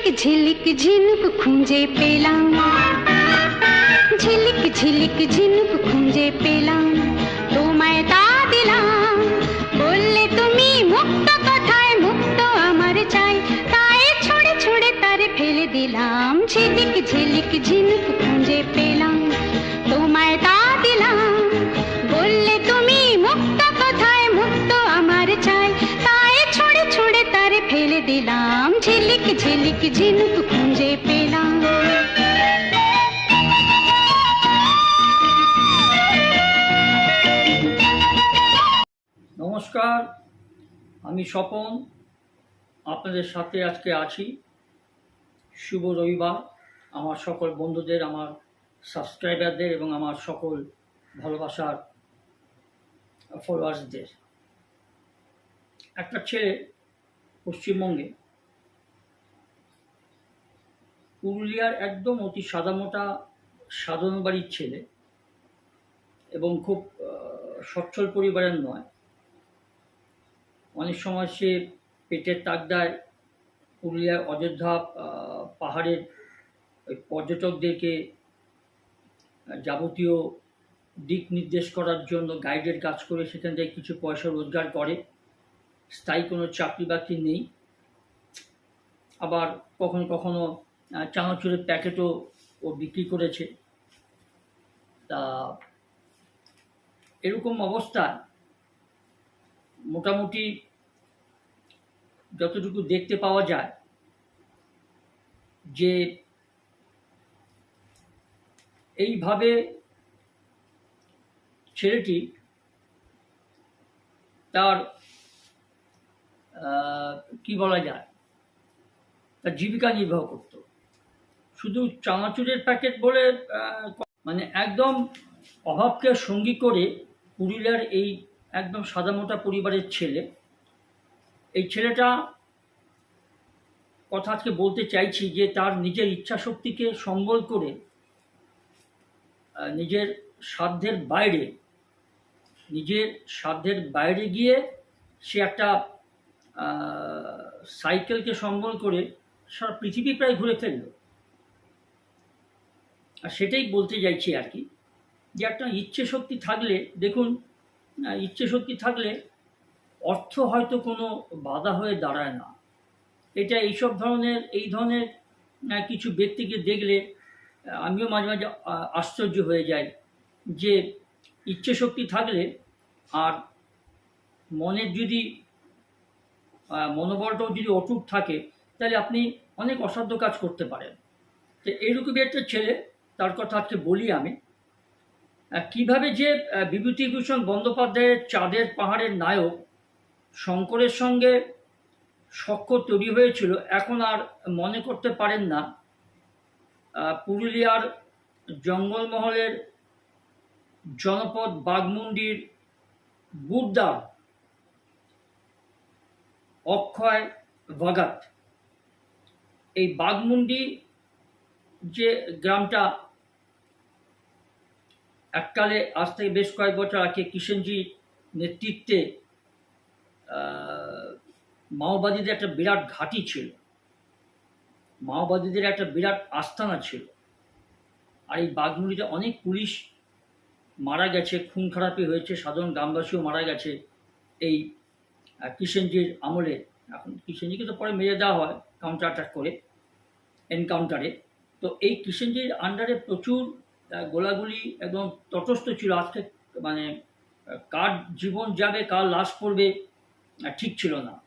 ঝিলিক ঝিলিক ঝিনুক খুঁজে পেলাম ঝিলিক ঝিলিক ঝিনুক খুঁজে পেলাম তোমায় তা দিলাম বললে তুমি মুক্ত কথায় মুক্ত আমার চাই তাই ছড়ে ছড়ে তারে ফেলে দিলাম ঝিলিক ঝিলিক ঝিনুক নমস্কার, আমি স্বপন, আপনাদের সাথে আজকে আছি। শুভ রবিবার, আমার সকল বন্ধুদের, আমার সাবস্ক্রাইবারদের এবং আমার সকল ভালোবাসার ফলোয়ার্সদের একটা ছেলে পশ্চিমবঙ্গে পুরুলিয়ার একদম অতি সাদামোটা সাধারণ বাড়ির ছেলে এবং খুব সচ্ছল পরিবারের নয়। অনেক সময় সে পেটের তাগদায় পুরুলিয়ার অযোধ্যা পাহাড়ের ওই পর্যটকদেরকে যাবতীয় দিক নির্দেশ করার জন্য গাইডের কাজ করে সেখান থেকে কিছু পয়সা রোজগার করে। স্থায়ী কোনো চাকরি বাকরি নেই। আবার কখনো কখনো চানাচুরের প্যাকেটও ও বিক্রি করেছে। তা এরকম অবস্থায় মোটামুটি যতটুকু দেখতে পাওয়া যায় যে এইভাবে ছেলেটি তার কি বলা যায়, তার জীবিকা নির্বাহ করত। শুধু চানাচুরের প্যাকেট বলে মানে একদম অভাবকে সঙ্গী করে পুরুলিয়ার এই একদম সাদামোটা পরিবারের ছেলে। এই ছেলেটা কথা আজকে বলতে চাইছি যে তার নিজের ইচ্ছা শক্তিকে সম্বল করে নিজের সাধ্যের বাইরে, নিজের সাধ্যের বাইরে গিয়ে সে একটা সাইকেলকে সম্বল করে সারা পৃথিবী প্রায় ঘুরে ফেলল। আর সেটাই বলতে চাইছি আর কি, যে একটা ইচ্ছে শক্তি থাকলে, দেখুন ইচ্ছে শক্তি থাকলে অর্থ হয়তো কোনো বাধা হয়ে দাঁড়ায় না। এটা এইসব ধরনের, এই ধরনের কিছু ব্যক্তিকে দেখলে, আমিও মাঝে মাঝে আশ্চর্য হয়ে যাই যে ইচ্ছে শক্তি থাকলে আর মনের যদি মনোবলটাও যদি অটুট থাকে, তাহলে আপনি অনেক অসাধ্য কাজ করতে পারেন। তো এইরকমই একটা ছেলে তার কথা আজকে বলি আমি। কীভাবে যে বিভূতিভূষণ বন্দ্যোপাধ্যায়ের চাঁদের পাহাড়ের নায়ক শঙ্করের সঙ্গে সখ্য তৈরি হয়েছিল, এখন আর মনে করতে পারেন না। পুরুলিয়ার জঙ্গলমহলের জনপদ বাগমুন্ডির বুদ্দার অক্ষয় ভগত। এই বাগমুন্ডি যে গ্রামটা এককালে আজ থেকে বেশ কয়েক বছর আগে কিষেনজির নেতৃত্বে মাওবাদীদের একটা বিরাট ঘাঁটি ছিল। মাওবাদীদের একটা বিরাট আস্তানা ছিল। আর এই বাঘমুড়িতে অনেক পুলিশ মারা গেছে, খুন খারাপি হয়েছে, সাধারণ গ্রামবাসীও মারা গেছে। এই কিষেনজির আমলে, এখন কিষেনজিকে তো পরে মেরে দেওয়া হয় কাউন্টার অ্যাটাক করে, এনকাউন্টারে। তো এই কিষেনজির আন্ডারে প্রচুর গোলাগুলি একদম তটস্থ ছিল। আজকে মানে কার জীবন যাবে কার লাশ পড়বে ঠিক ছিল না।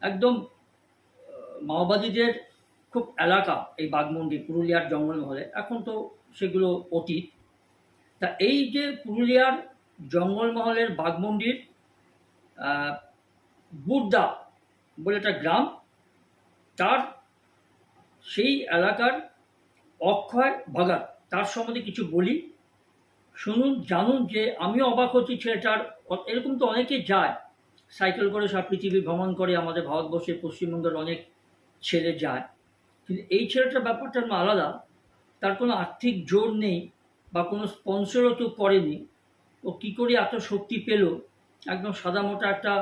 একদম মাওবাদীদের খুব এলাকা এই বাগমুন্ডি পুরুলিয়ার জঙ্গলমহলে। এখন তো সেগুলো অতীত। তা এই যে পুরুলিয়ার জঙ্গলমহলের বাগমুন্ডির আহ, বুড্ডা বলে একটা গ্রাম তার সেই এলাকার অক্ষয় ভগত তার সম্বন্ধে কিছু বলি। শুনুন, জানুন যে আমিও অবাক হচ্ছি ছেলেটার এরকম তো অনেকে যায়। সাইকেল করে সব পৃথিবী ভ্রমণ করে, আমাদের ভারতবর্ষের পশ্চিমবঙ্গের অনেক ছেলে যায়। কিন্তু এই ছেলেটার ব্যাপারটা আলাদা। তার কোনো আর্থিক জোর নেই বা কোনো স্পন্সরও তো করেনি। ও কী করে এত শক্তি পেল? একদম সাদামোটা একটা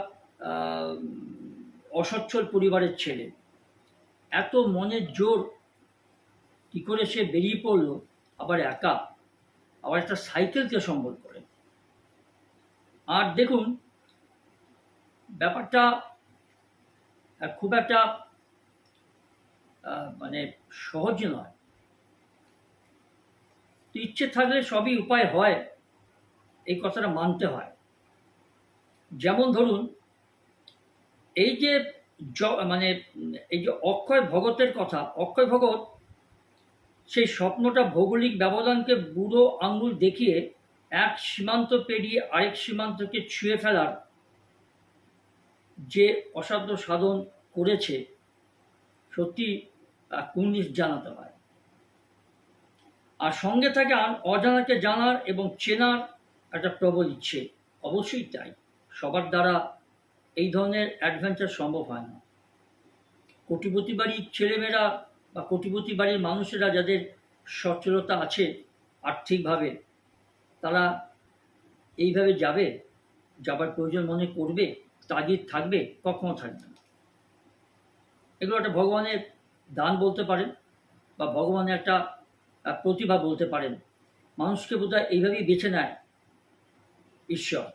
অসচ্ছল পরিবারের ছেলে। এত মনের জোর, কী করে সে বেরিয়ে পড়ল? আবার একা, আবার একটা সাইকেলকে সম্বল করে। আর দেখুন, ব্যাপারটা খুব একটা মানে সহজ নয়। তো ইচ্ছে থাকলে সবই উপায় হয়, এই কথাটা মানতে হয়। যেমন ধরুন, এই যে মানে এই যে অক্ষয় ভগতের কথা, অক্ষয় ভগত সেই স্বপ্নটা ভৌগোলিক ব্যবধানকে বুড়ো আঙ্গুল দেখিয়ে এক সীমান্ত পেরিয়ে আরেক সীমান্তকে ছুঁয়ে ফেলার যে অসাধ্য সাধন করেছে সত্যি আহ, কুর্নিশ জানাতে হয়। আর সঙ্গে থাকে অজানাকে জানার এবং চেনার একটা প্রবল ইচ্ছে। অবশ্যই তাই। সবার দ্বারা এই ধরনের অ্যাডভেঞ্চার সম্ভব হয় না। কোটিপতি বাড়ির ছেলেমেয়েরা বা কোটিপতি বাড়ির মানুষেরা যাদের সচ্ছলতা আছে আর্থিকভাবে, তারা এইভাবে যাবে? যাবার প্রয়োজন মনে করবে? তাগিদ থাকবে? কখনো থাকবে না। এগুলো একটা ভগবানের দান বলতে পারেন বা ভগবানের একটা প্রতিভা বলতে পারেন। মানুষকে বোধহয় এইভাবেই বেছে নেয় ঈশ্বর।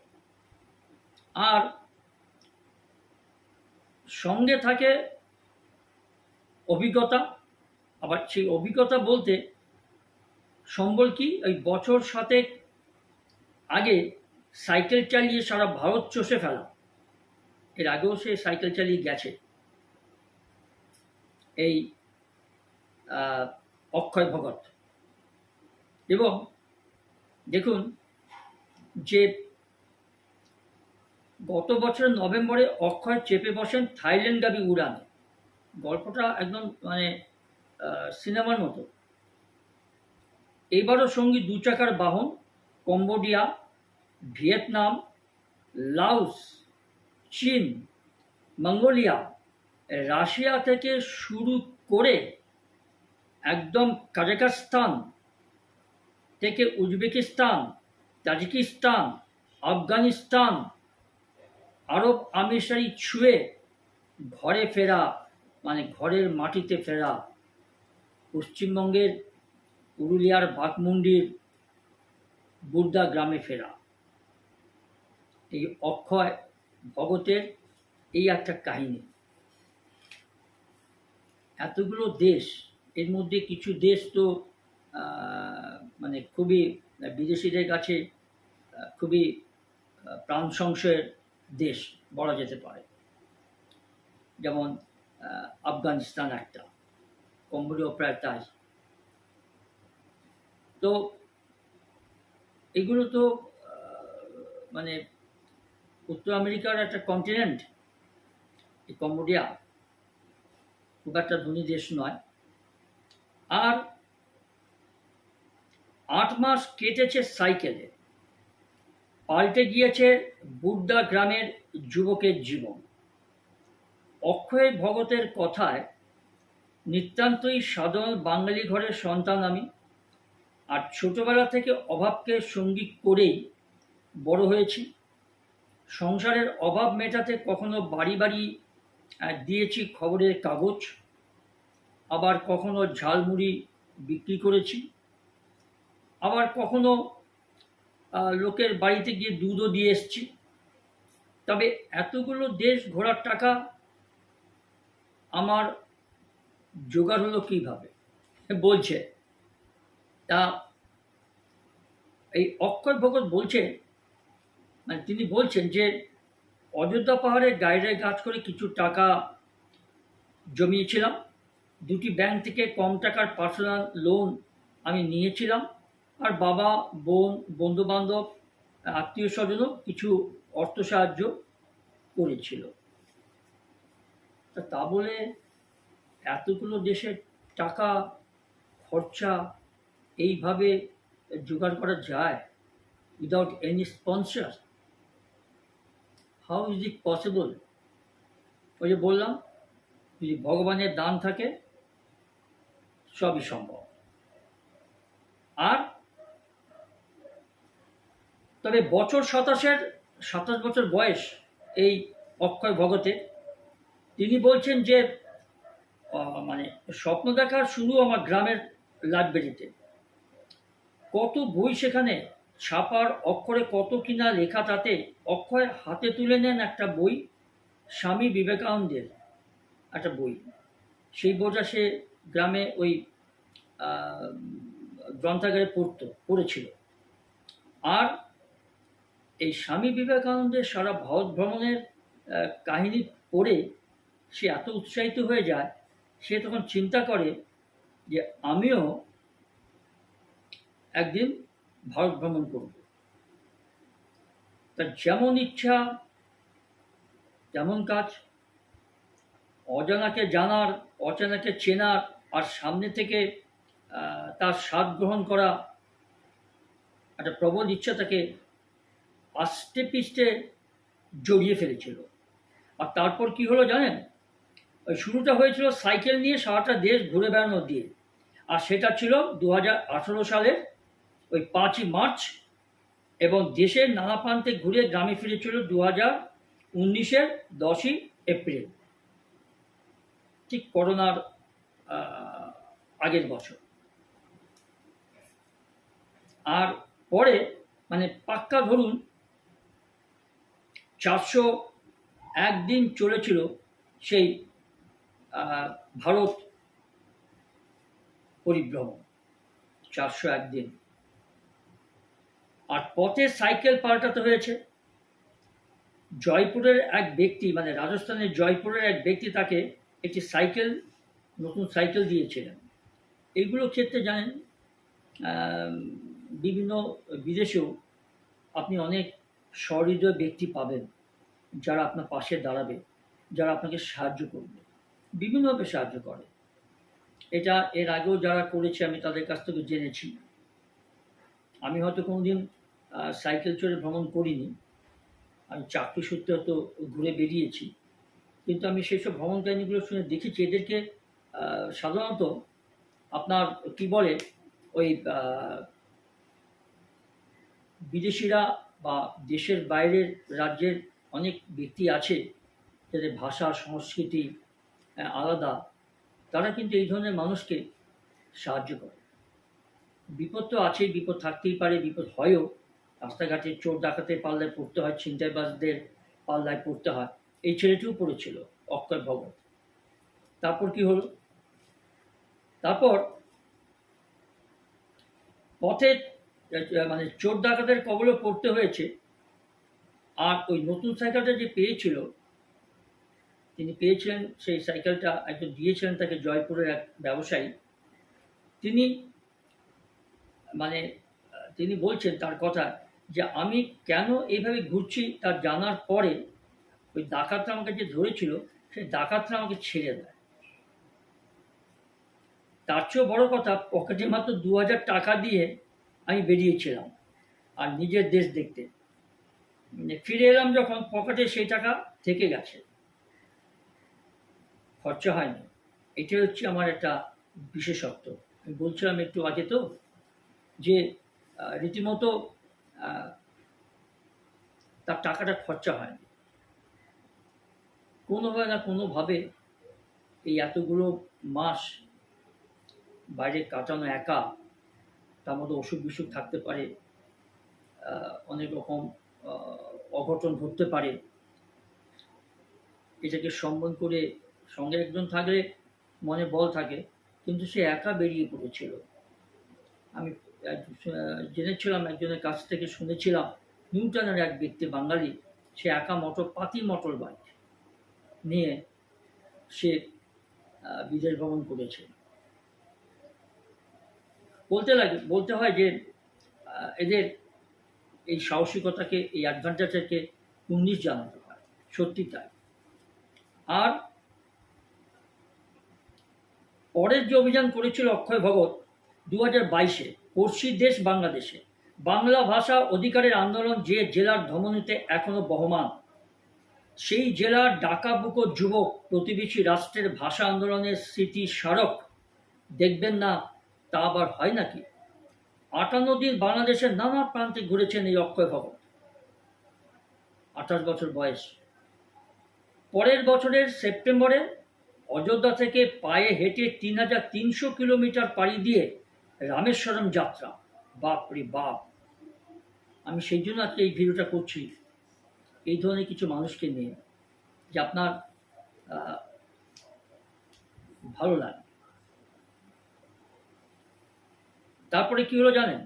আর সঙ্গে থাকে অভিজ্ঞতা আবার সেই অভিজ্ঞতা বলতে সম্বল কি? ওই বছর সাতেক আগে সাইকেল চালিয়ে সারা ভারত চষে ফেলা। এর আগেও সে সাইকেল চালিয়ে গেছে। এই অক্ষয় ভগত। এবং দেখুন যে গত বছরের নভেম্বরে অক্ষয় চেপে বসেন থাইল্যান্ডগামী উড়ানে। গল্পটা একদম মানে সিনেমার মতো। এবারও সঙ্গী দু চাকার বাহন, কম্বোডিয়া, ভিয়েতনাম, লাওস, চীন, মঙ্গোলিয়া, রাশিয়া থেকে শুরু করে একদম কাজাকস্তান থেকে উজবেকিস্তান, তাজিকিস্তান, আফগানিস্তান, আরব আমিরশাহী ছুঁয়ে ঘরে ফেরা মানে ঘরের মাটিতে ফেরা পশ্চিমবঙ্গের পুরুলিয়ার বাঘমুন্ডির বুর্দা গ্রামে ফেরা। এই অক্ষয় ভগতের এই একটা কাহিনী। এতগুলো দেশ, এর মধ্যে কিছু দেশ তো মানে খুবই বিদেশিদের কাছে খুবই প্রাণ সংশয়ের দেশ বলা যেতে পারে। যেমন আফগানিস্তান একটা। কম্বোডিয়া প্রায় তো এগুলো তো মানে উত্তর আমেরিকার একটা কন্টিনেন্ট এই কম্বোডিয়া খুব একটা ধনী দেশ নয়। আর আট মাস কেটেছে সাইকেলে পাল্টে গিয়েছে বুড্ডা গ্রামের যুবকের জীবন। অক্ষয় ভগতের কথায় নিতান্তই সাধারণ বাঙালি ঘরের সন্তান আমি। আর ছোটবেলা থেকে অভাবকে সঙ্গী করেই বড় হয়েছি। সংসারের অভাব মেটাতে কখনো বাড়ি বাড়ি দিয়েছি খবরের কাগজ। আবার কখনো ঝালমুড়ি বিক্রি করেছি। আবার কখনো লোকের বাড়িতে গিয়ে দুধও দিয়ে এসছি। তবে এতগুলো দেশ ঘোরার টাকা আমার জোগাড় হলো কীভাবে? বলছে, তা এই অক্ষয় ভগত বলছেন মানে তিনি বলছেন যে, অযোধ্যা পাহাড়ে গাইডে কাজ করে কিছু টাকা জমিয়েছিলাম, দুটি ব্যাংক থেকে কম টাকার পার্সোনাল লোন আমি নিয়েছিলাম, আর বাবা, বোন, বন্ধুবান্ধব, আত্মীয় স্বজনও কিছু অর্থ সাহায্য করেছিল। তা বলে এতগুলো দেশের টাকা, খরচা এইভাবে জোগাড় করা যায় without any sponsor how is it possible ওই যে বললাম, যদি ভগবানের দান থাকে, সবই সম্ভব। আর তবে বছর সাতাশের, সাতাশ বছর বয়স এই অক্ষয় ভগতের। তিনি বলছেন যে মানে স্বপ্ন দেখার শুরু আমার গ্রামের লাইব্রেরিতে কত বই সেখানে ছাপার অক্ষরে কত কিনা লেখা তাতে অক্ষয় হাতে তুলে নেন একটা বই, স্বামী বিবেকানন্দের একটা বই। সেই বইটা সে গ্রামে ওই গ্রন্থাগারে পড়তো, পড়েছিল। আর এই স্বামী বিবেকানন্দের সারা ভারত ভ্রমণের কাহিনী পড়ে সে এত উৎসাহিত হয়ে যায় সে তখন চিন্তা করে যে আমিও একদিন ভারত ভ্রমণ করব। তার যেমন ইচ্ছা, তেমন কাজ, অজানাকে জানার, অচেনাকে চেনার, আর সামনে থেকে তার স্বাদ গ্রহণ করা একটা প্রবল ইচ্ছা তাকে আস্তে পিষ্টে জড়িয়ে ফেলেছিল। আর তারপর কি হলো জানেন? শুরুটা হয়েছিল সাইকেল নিয়ে সারাটা দেশ ঘুরে বেড়ানো দিয়ে। আর সেটা ছিল দু হাজার আঠারো সালের ওই পাঁচই মার্চ এবং দেশের নানা প্রান্তে ঘুরে গ্রামে ফিরেছিল দু হাজার উনিশের দশই এপ্রিল। ঠিক করোনার আগের বছর। আর পরে মানে পাক্কা ধরুন, চারশো একদিন চলেছিল সেই ভারত পরিভ্রমণ, চারশো একদিন আর পথে সাইকেল পাল্টাতে হয়েছে। জয়পুরের এক ব্যক্তি মানে রাজস্থানের জয়পুরের এক ব্যক্তি তাকে একটি সাইকেল, নতুন সাইকেল দিয়েছিলেন। এইগুলো ক্ষেত্রে জানেন বিভিন্ন বিদেশেও আপনি অনেক সহৃদয় ব্যক্তি পাবেন যারা আপনার পাশে দাঁড়াবে, যারা আপনাকে সাহায্য করবে। বিভিন্নভাবে সাহায্য করে। এটা এর আগেও যারা করেছে, আমি তাদের কাছ থেকে জেনেছি। আমি হয়তো কোনোদিন সাইকেল চড়ে ভ্রমণ করিনি। আমি চাকরি সূত্রে হয়তো ঘুরে বেরিয়েছি। কিন্তু আমি সেই সব ভ্রমণ কাহিনীগুলো শুনে দেখেছি। এদেরকে সাধারণত আপনার, কি বলে, ওই বিদেশিরা বা দেশের বাইরের রাজ্যের অনেক ব্যক্তি আছে, যাদের ভাষা, সংস্কৃতি আলাদা। তারা কিন্তু এই ধরনের মানুষকে সাহায্য করে। বিপদ তো আছেই, বিপদ থাকতেই পারে, বিপদ হয়ও। রাস্তাঘাটে চোর ডাকাতের পাল্লায় পড়তে হয়, ছিনতাইবাজদের পাল্লায় পড়তে হয়। এই ছেলেটিও পড়েছিল, অক্ষয় ভগত তারপর কি হলো? তারপর পথে মানে চোর ডাকাতের কবলে পড়তে হয়েছে, আর ওই নতুন সাইকেলটা যে পেয়েছিল তিনি পেয়েছিলেন সেই সাইকেলটা একজন দিয়েছিলেন তাকে জয়পুরের এক ব্যবসায়ী। তিনি মানে তিনি বলছেন তার কথা যে, আমি কেন এইভাবে ঘুরছি তার জানার পরে, ওই ডাকাতরা আমাকে যে ধরেছিল, সেই ডাকাতরা আমাকে ছেড়ে দেয়। তার চেয়েও বড় কথা, পকেটে মাত্র দু হাজার টাকা দিয়ে আমি বেরিয়েছিলাম, আর নিজের দেশ দেখতে। মানে ফিরে এলাম যখন, পকেটে সেই টাকা থেকে গেছে। খরচা হয়নি। এটাই হচ্ছে আমার একটা বিশেষত্ব। আমি বলছিলাম একটু আগে তো যে রীতিমতো তার টাকাটা খরচা হয়নি। কোনোভাবে না কোনোভাবে এই এতগুলো মাস বাইরে কাটানো একা, তার মধ্যে অসুখ বিসুখ থাকতে পারে অনেক রকম অঘটন ঘটতে পারে, এটাকে সম্মান করে সঙ্গে একজন থাকলে মনে বল থাকে, কিন্তু সে একা বেরিয়ে পড়েছিল। আমি জেনেছিলাম, একজনের কাছ থেকে শুনেছিলাম, নিউটনের এক ব্যক্তি বাঙালি, সে একা মোটর, পাতি মোটর বাইক নিয়ে সে বিদেশ ভ্রমণ করেছে। বলতে লাগে, বলতে হয় যে এদের এই সাহসিকতাকে, এই অ্যাডভান্টেজকে উন্নিশ জানাতে হয়, সত্যি তাই। আর পরের যে অভিযান করেছিল অক্ষয় ভগৎ দু হাজার বাইশে, পড়শি দেশ বাংলাদেশে, বাংলা ভাষা অধিকারের আন্দোলন যে জেলার ধমনীতে এখনও বহমান, সেই জেলার ডাকাবুকো যুবক প্রতিবেশী রাষ্ট্রের ভাষা আন্দোলনের স্মৃতি স্মারক দেখবেন না, তা আবার হয় নাকি? আটান্ন দিন বাংলাদেশের নানা প্রান্তে ঘুরেছেন এই অক্ষয় ভগৎ। আঠাশ বছর বয়স। পরের বছরের সেপ্টেম্বরে অযোধ্যা থেকে পায়ে হেঁটে তিন হাজার তিনশো কিলোমিটার পাড়ি দিয়ে রামেশ্বরম যাত্রা। বাপ রে বাপ। আমি সেই জন্য আজকে এই ভিডিওটা করছি। এই ধরনের কিছু মানুষকে নিয়ে যে আপনার ভালো লাগে। তারপরে কি হলো জানেন?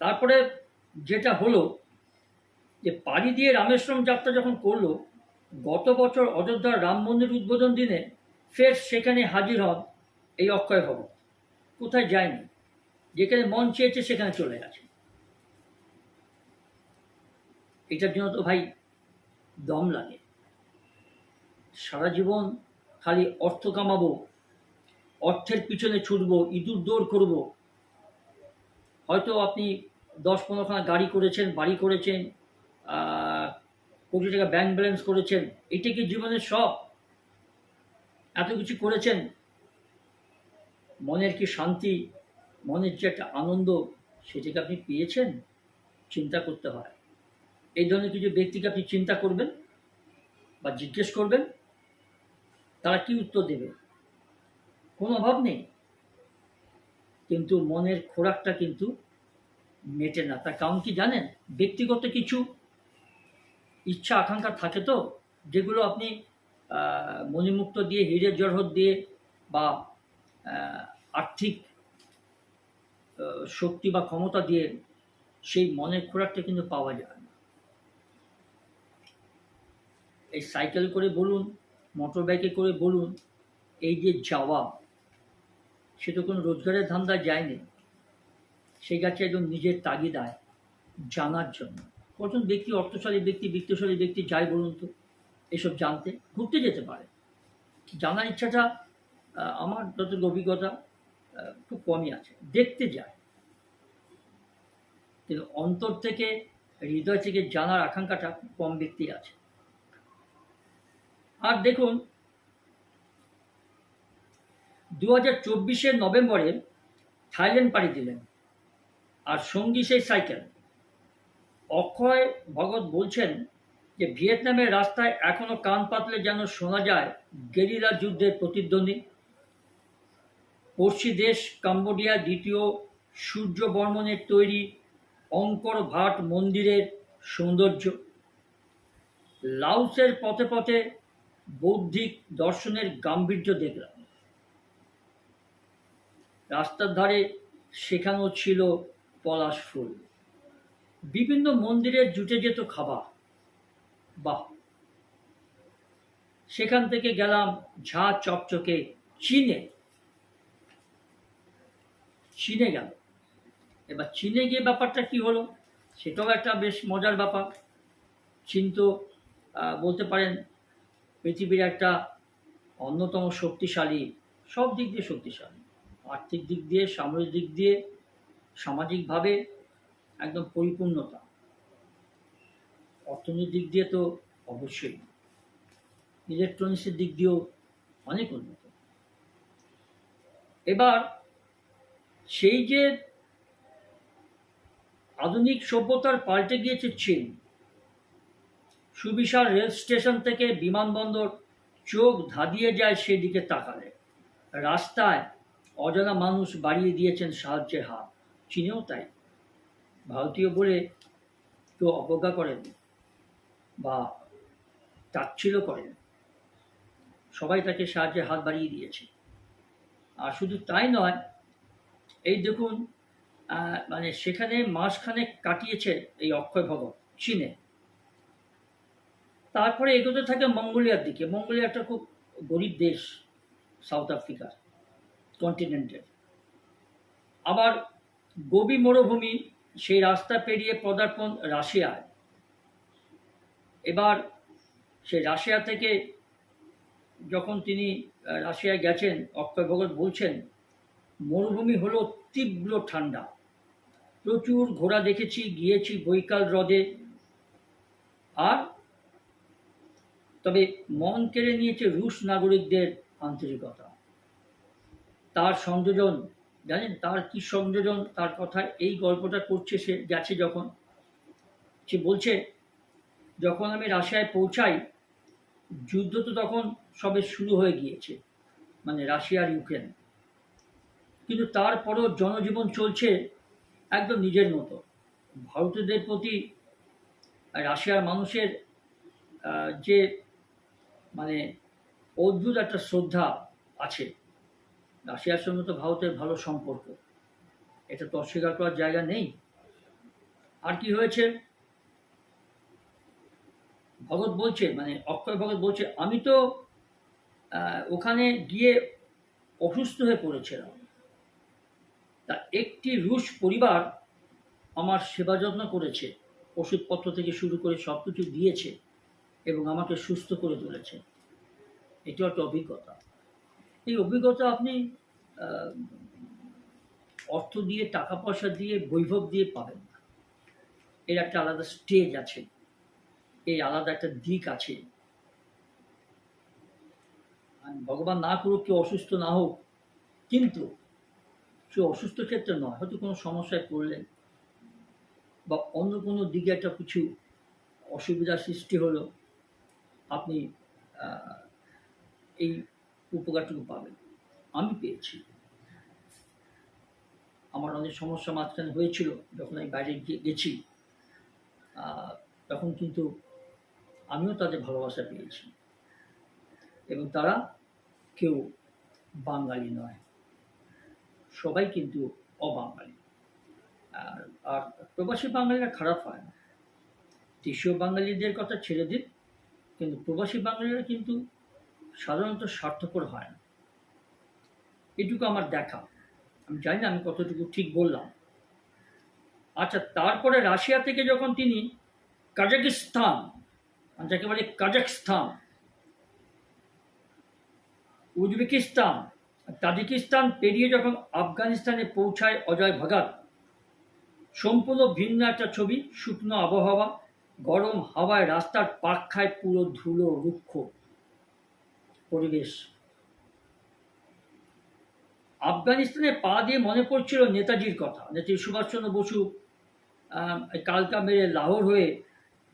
তারপরে যেটা হলো যে পাড়ি দিয়ে রামেশ্বরম যাত্রা যখন করল গত বছর অযোধ্যার রাম মন্দির উদ্বোধন দিনে ফের সেখানে হাজির হন এই অক্ষয় ভগত কোথায় যায়নি? যেখানে মন চেয়েছে সেখানে চলে গেছে। এটার জন্য তো ভাই দম লাগে। সারা জীবন খালি অর্থ কামাবো, অর্থের পিছনে ছুটবো, ইঁদুর দৌড় করব। হয়তো আপনি দশ পনেরোখানা গাড়ি করেছেন, বাড়ি করেছেন কোটি টাকা ব্যাংক ব্যালেন্স করেছেন। এটা কি জীবনের সব এত কিছু করেছেন। মনের কি শান্তি? মনের যে একটা আনন্দ, সেটাকে আপনি পেয়েছেন? চিন্তা করতে হয়। এই ধরনের কিছু ব্যক্তিকে আপনি চিন্তা করবেন বা জিজ্ঞেস করবেন, তারা কি উত্তর দেবে? কোনো অভাব নেই। কিন্তু মনের খোরাকটা কিন্তু মেটে না। তার কারণ কি জানেন? ব্যক্তিগত কিছু ইচ্ছা, আকাঙ্ক্ষা থাকে তো, যেগুলো আপনি মণিমুক্ত দিয়ে হীরের জড়হত দিয়ে বা আর্থিক শক্তি বা ক্ষমতা দিয়ে সেই মনের খোরাকটা কিন্তু পাওয়া যায় না। এই সাইকেল করে বলুন মোটর বাইকে করে বলুন, এই যে যাওয়া, সে তো কোনো রোজগারের ধান্দায় যায়নি। সেই গাছে একদম নিজের তাগিদায় জানার জন্য। কজন ব্যক্তি অর্থশালী ব্যক্তি, বিত্তশালী ব্যক্তি যায় বলুন তো, এসব জানতে ঘুরতে যেতে পারে। জানার ইচ্ছাটা আমার যত অভিজ্ঞতা খুব কমই আছে। দেখতে যায় কিন্তু অন্তর থেকে, হৃদয় থেকে জানার আকাঙ্ক্ষাটা খুব কম ব্যক্তি আছে। আর দেখুন দু হাজার নভেম্বরে থাইল্যান্ড পাড়ি দিলেন। আর সঙ্গী সেই সাইকেল। অক্ষয় ভগত বলছেন যে ভিয়েতনামের রাস্তায় এখনও কান পাতলে যেন শোনা যায় গেরিলা যুদ্ধের প্রতিদ্বন্দ্বী পড়শি দেশ কাম্বোডিয়া দ্বিতীয় সূর্য বর্মনের তৈরি অঙ্কর ভাট মন্দিরের সৌন্দর্য। লাউসের পথে পথে বৌদ্ধিক দর্শনের গাম্ভীর্য দেখলাম। রাস্তার ধারে সেখানেও ছিল পলাশ ফুল। বিভিন্ন মন্দিরে জুটে যেত খাবার। বাহ! সেখান থেকে গেলাম ঝা চকচকে চীনে। চীনে গেল এবার চীনে গিয়ে ব্যাপারটা কি হলো? সেটাও একটা বেশ মজার ব্যাপার। চীন তো বলতে পারেন পৃথিবীর একটা অন্যতম শক্তিশালী, সব দিক দিয়ে শক্তিশালী। আর্থিক দিক দিয়ে, সামরিক দিক দিয়ে, সামাজিকভাবে একদম পরিপূর্ণতা। অর্থনৈতিক দিক দিয়ে তো অবশ্যই। ইলেকট্রনিক্সের দিক দিয়েও অনেক উন্নত। এবার সেই যে আধুনিক সভ্যতার পাল্টে গিয়েছে চীন সুবিশাল রেল স্টেশন থেকে বিমানবন্দর চোখ ধাঁধিয়ে যায় সেদিকে তাকালে। রাস্তায় অজানা মানুষ বাড়িয়ে দিয়েছেন সাহায্যের হাত। চীনেও তাই। ভারতীয় বলে কেউ অবজ্ঞা করেন বা তাচ্ছিল করেন, সবাই তাকে সাহায্যের হাত বাড়িয়ে দিয়েছে। আর শুধু তাই নয়, এই দেখুন মানে সেখানে মাসখানে কাটিয়েছে এই অক্ষয় ভগত চীনে। তারপরে এগোতে থাকে মঙ্গোলিয়ার দিকে। মঙ্গোলিয়া একটা খুব গরিব দেশ, সাউথ আফ্রিকার কন্টিনেন্টের আবার গোবি মরুভূমি সেই রাস্তা পেরিয়ে পদার্পণ রাশিয়ায়। এবার সে রাশিয়া থেকে যখন তিনি রাশিয়ায় গেছেন, অক্ষয় ভগত বলছেন, মরুভূমি হলো তীব্র ঠান্ডা। প্রচুর ঘোড়া দেখেছি, গিয়েছি বৈকাল হ্রদে। আর তবে মন কেড়ে নিয়েছে রুশ নাগরিকদের আন্তরিকতা। তার সংযোজন জানেন, তার কি সংযোজন, তার কথা, এই গল্পটা করছে সে, গেছে যখন। সে বলছে, যখন আমি রাশিয়ায় পৌঁছাই, যুদ্ধ তো তখন সবে শুরু হয়ে গিয়েছে মানে রাশিয়া আর ইউক্রেন। কিন্তু তারপরও জনজীবন চলছে একদম নিজের মতো। ভারতীয়দের প্রতি রাশিয়ার মানুষের যে মানে অদ্ভুত একটা শ্রদ্ধা আছে রাশিয়ার সঙ্গে তো ভারতের ভালো সম্পর্ক। এটা তো অস্বীকার করার জায়গা নেই। আর কি হয়েছে? ভগৎ বলছে মানে অক্ষয় ভগৎ বলছে, আমি তো ওখানে গিয়ে অসুস্থ হয়ে পড়েছিলাম। তা একটি রুশ পরিবার আমার সেবা যত্ন করেছে, ওষুধপত্র থেকে শুরু করে সব কিছু দিয়েছে এবং আমাকে সুস্থ করে তুলেছে। এটিও একটা অভিজ্ঞতা। এই অভিজ্ঞতা আপনি অর্থ দিয়ে টাকা পয়সা দিয়ে, বৈভব দিয়ে পাবেন না। এর একটা আলাদা স্টেজ আছে। এই আলাদা একটা দিক আছে। ভগবান না করুক, কেউ অসুস্থ না হোক, কিন্তু সে অসুস্থ ক্ষেত্রে নয়, হয়তো কোনো সমস্যায় পড়লেন বা অন্য কোনো দিকে একটা কিছু অসুবিধার সৃষ্টি হলো, আপনি এই উপকারটুকু পাবেন। আমি পেয়েছি। আমার অনেক সমস্যা মাঝখানে হয়েছিল যখন আমি বাইরে গেছি। তখন কিন্তু আমিও তাদের ভালোবাসা পেয়েছি। এবং তারা কেউ বাঙালি নয়। সবাই কিন্তু অবাঙালি। আর আর প্রবাসী বাঙালিরা খারাপ হয় না। দেশীয় বাঙালিদের কথা ছেড়ে দিন, কিন্তু প্রবাসী বাঙালিরা কিন্তু সাধারণত স্বার্থপর হয় না। এটুকু আমার দেখা। আমি জানি না, আমি কতটুকু ঠিক বললাম। আচ্ছা তারপরে রাশিয়া থেকে যখন তিনি কাজাকিস্তান যাকে বলে কাজাকস্তান উজবেকিস্তান, তাজিকিস্তান পেরিয়ে যখন আফগানিস্তানে পৌঁছায় অজয় ভগত, সম্পূর্ণ ভিন্ন একটা ছবি, শুকনো আবহাওয়া, গরম হাওয়ায় রাস্তার পাক খায় পুরো ধুলো রুক্ষ পরিবেশ। আফগানিস্তানে পা দিয়ে মনে পড়ছিল নেতাজির কথা। নেতাজি সুভাষচন্দ্র বসু কালকা মেরে লাহোর হয়ে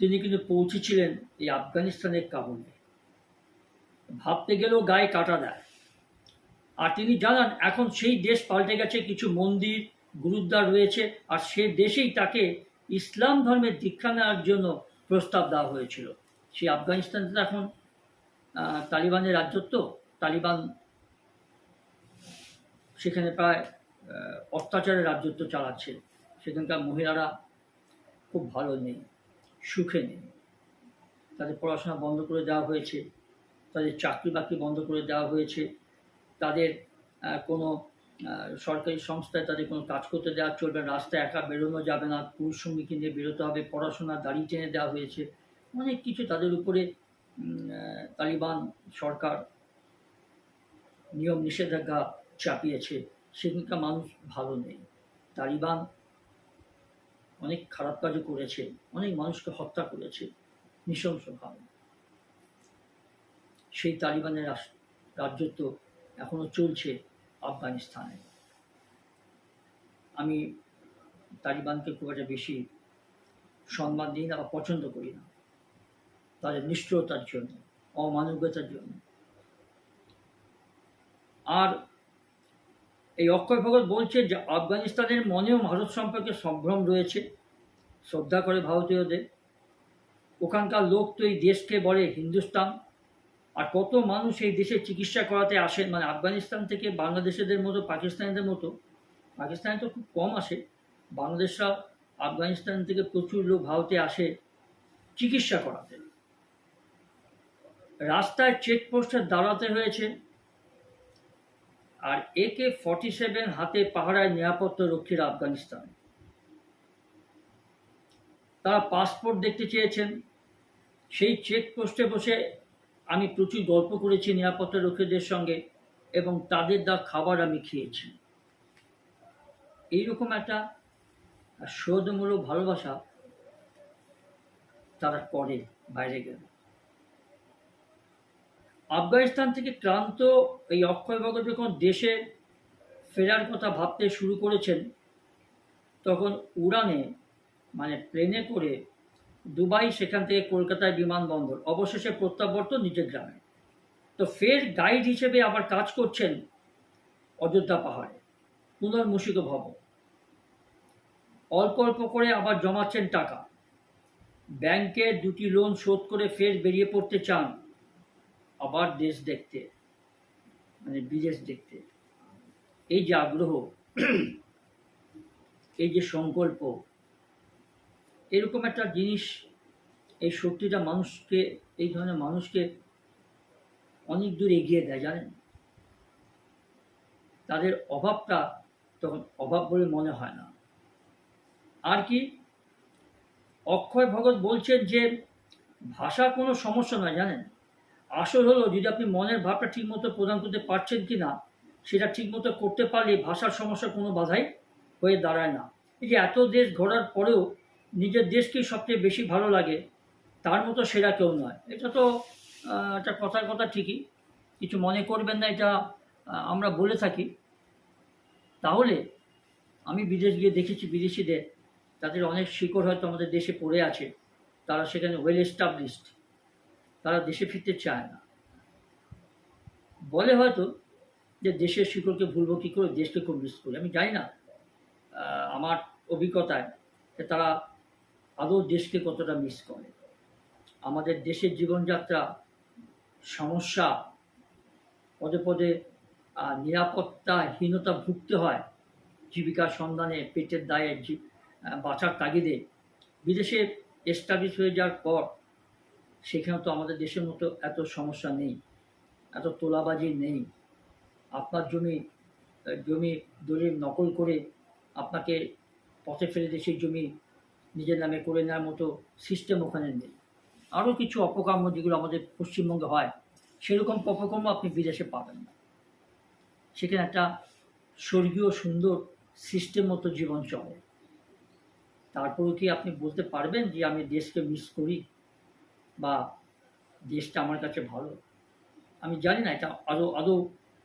তিনি কিন্তু পৌঁছেছিলেন এই আফগানিস্তানের কাবুলে। ভাবতে গেলেও গায়ে কাটা দেয়। আর তিনি জানান, এখন সেই দেশ পাল্টে গেছে, কিছু মন্দির, গুরুদ্বার রয়েছে, আর সে দেশেই তাকে ইসলাম ধর্মের দীক্ষা নেওয়ার জন্য প্রস্তাব দেওয়া হয়েছিল। সেই আফগানিস্তানে এখন তালিবানের রাজত্ব, তালিবান সেখানে প্রায় আহ, অত্যাচারের রাজত্ব চালাচ্ছে। সেখানকার মহিলারা খুব ভালো নেই সুখে নেই। তাদের পড়াশোনা বন্ধ করে দেওয়া হয়েছে তাদের চাকরি বাকরি বন্ধ করে দেওয়া হয়েছে। তাদের কোনো সরকারি সংস্থায় তাদের কোনো কাজ করতে দেওয়া চলবে না রাস্তায় একা বেরোনো যাবে না পুরুষ সঙ্গীকে নিয়ে বেরোতে হবে পড়াশোনা দাড়ি টেনে দেওয়া হয়েছে। অনেক কিছু তাদের উপরে তালিবান সরকার নিয়ম নিষেধাজ্ঞা চাপিয়েছে সেখানকার মানুষ ভালো নেই। তালিবান অনেক খারাপ কাজও করেছে, অনেক মানুষকে হত্যা করেছে নৃশংসভাবে সেই তালিবানের রাজত্ব এখনও চলছে আফগানিস্তানে। আমি তালিবানকে খুব একটা বেশি সম্মান দিই না বা পছন্দ করি না। তাদের নিষ্ঠুরতার জন্য, অমানবিকতার জন্য। আর এই অক্ষয় ভগৎ বলছে যে আফগানিস্তানের মনেও ভারত সম্পর্কে সম্ভ্রম রয়েছে, শ্রদ্ধা করে ভারতীয়দের। ওখানকার লোক তো এই দেশকে বলে হিন্দুস্তান। আর কত মানুষ এই দেশে চিকিৎসা করাতে আসেন মানে আফগানিস্তান থেকে বাংলাদেশেদের মতো, পাকিস্তানিদের মতো। পাকিস্তানে তো খুব কম আসে। বাংলাদেশরা আফগানিস্তান থেকে প্রচুর লোক ভারতে আসে চিকিৎসা করাতে। রাস্তায় চেকপোস্টে দাঁড়াতে হয়েছে। আর একে ফর্টি সেভেন হাতে পাহারায় নিরাপত্তা রক্ষীরা আফগানিস্তান। তারা পাসপোর্ট দেখতে চেয়েছেন। সেই চেকপোস্টে বসে আমি প্রচুর গল্প করেছি নিরাপত্তা রক্ষীদের সঙ্গে এবং তাদের দা খাবার আমি খেয়েছি। এইরকম একটা শ্রোধমূলক ভালোবাসা তারা করে বাইরে গেলে। আফগানিস্তান থেকে ক্লান্ত এই অক্ষয় ভগৎ যখন দেশে ফেরার কথা ভাবতে শুরু করেছেন, তখন উড়ানে মানে প্লেনে করে দুবাই, সেখান থেকে কলকাতায় বিমানবন্দর, অবশেষে প্রত্যাবর্তন নিজের গ্রামে। তো ফের গাইড হিসেবে আবার কাজ করছেন অযোধ্যা পাহাড়ে, পুনর্মূষিত ভবন। অল্প অল্প করে আবার জমাচ্ছেন টাকা। ব্যাংকে দুটি লোন শোধ করে ফের বেরিয়ে পড়তে চান আবার দেশ দেখতে মানে বিদেশ দেখতে। এই যে আগ্রহ, এই যে সংকল্প, এরকম একটা জিনিস, এই শক্তিটা মানুষকে, এই ধরনের মানুষকে অনেক দূর এগিয়ে দেয়, জানেন? তাদের অভাবটা তখন অভাব বলে মনে হয় না। আর কি, অক্ষয় ভগৎ বলছেন যে ভাষা কোনো সমস্যা নয়, জানেন? আসল হলো যদি আপনি মনের ভাবটা ঠিকমতো প্রদান করতে পারছেন কি না সেটা ঠিকমতো করতে পারলে ভাষার সমস্যা কোনো বাধাই হয়ে দাঁড়ায় না। এই যে এত দেশ ঘোরার পরেও নিজের দেশকেই সবচেয়ে বেশি ভালো লাগে, তার মতো সেরা কেউ নয়। এটা তো একটা কথার কথা ঠিকই। কিছু মনে করবেন না, এটা আমরা বলে থাকি। তাহলে আমি বিদেশ গিয়ে দেখেছি বিদেশিদের, তাদের অনেক শিকড় হয়তো আমাদের দেশে পড়ে আছে। তারা সেখানে ওয়েল এস্টাবলিশড তারা দেশে ফিরতে চায় না। বলে হয়তো যে দেশের শিকড়কে ভুলবো কী করে, দেশকে খুব মিস করি। আমি জানি না আমার অভিজ্ঞতায় যে তারা আদৌ দেশকে কতটা মিস করে। আমাদের দেশের জীবনযাত্রা, সমস্যা, পদে পদে নিরাপত্তাহীনতা ভুগতে হয় জীবিকার সন্ধানে, পেটের দায়ে বাঁচার তাগিদে। বিদেশে এস্টাবলিশ হয়ে যাওয়ার পর সেখানে তো আমাদের দেশের মতো এত সমস্যা নেই, এত তোলাবাজি নেই। আপনার জমি জমি দলিল নকল করে আপনাকে পথে ফেলে দিয়ে, সেই জমি নিজের নামে করে নেওয়ার মতো সিস্টেম ওখানে নেই। আরও কিছু অপকর্ম যেগুলো আমাদের পশ্চিমবঙ্গে হয়, সেরকম অপকর্ম আপনি বিদেশে পাবেন না। সেখানে একটা স্বর্গীয় সুন্দর সিস্টেম মতো জীবন চলে। তারপরেও কি আপনি বলতে পারবেন যে আমি দেশকে মিস করি? বা দেশটা আমার কাছে ভালো। আমি জানি না এটা আরও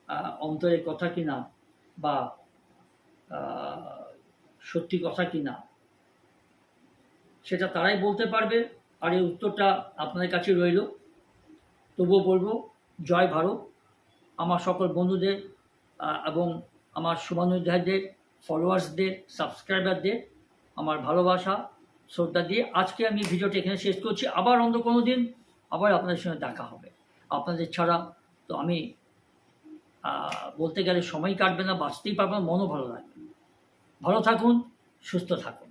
আহ, অন্তরের কথা কি না বা সত্যি কথা কি না সেটা তারাই বলতে পারবে আর এই উত্তরটা আপনাদের কাছে রইল। তবুও বলব জয় ভারত। আমার সকল বন্ধুদের এবং আমার শুভানুধ্যায়ীদের ফলোয়ার্সদের সাবস্ক্রাইবারদের আমার ভালোবাসা। শ্রদ্ধা দিয়ে আজকে আমি ভিডিওটি এখানে শেষ করছি। আবার অন্য কোনো দিন আবার আপনাদের সঙ্গে দেখা হবে। আপনাদের ছাড়া তো আমি বলতে গেলে সময় কাটবে না, বাঁচতেই পারব না, মনও ভালো লাগবে ভালো থাকুন, সুস্থ থাকুন।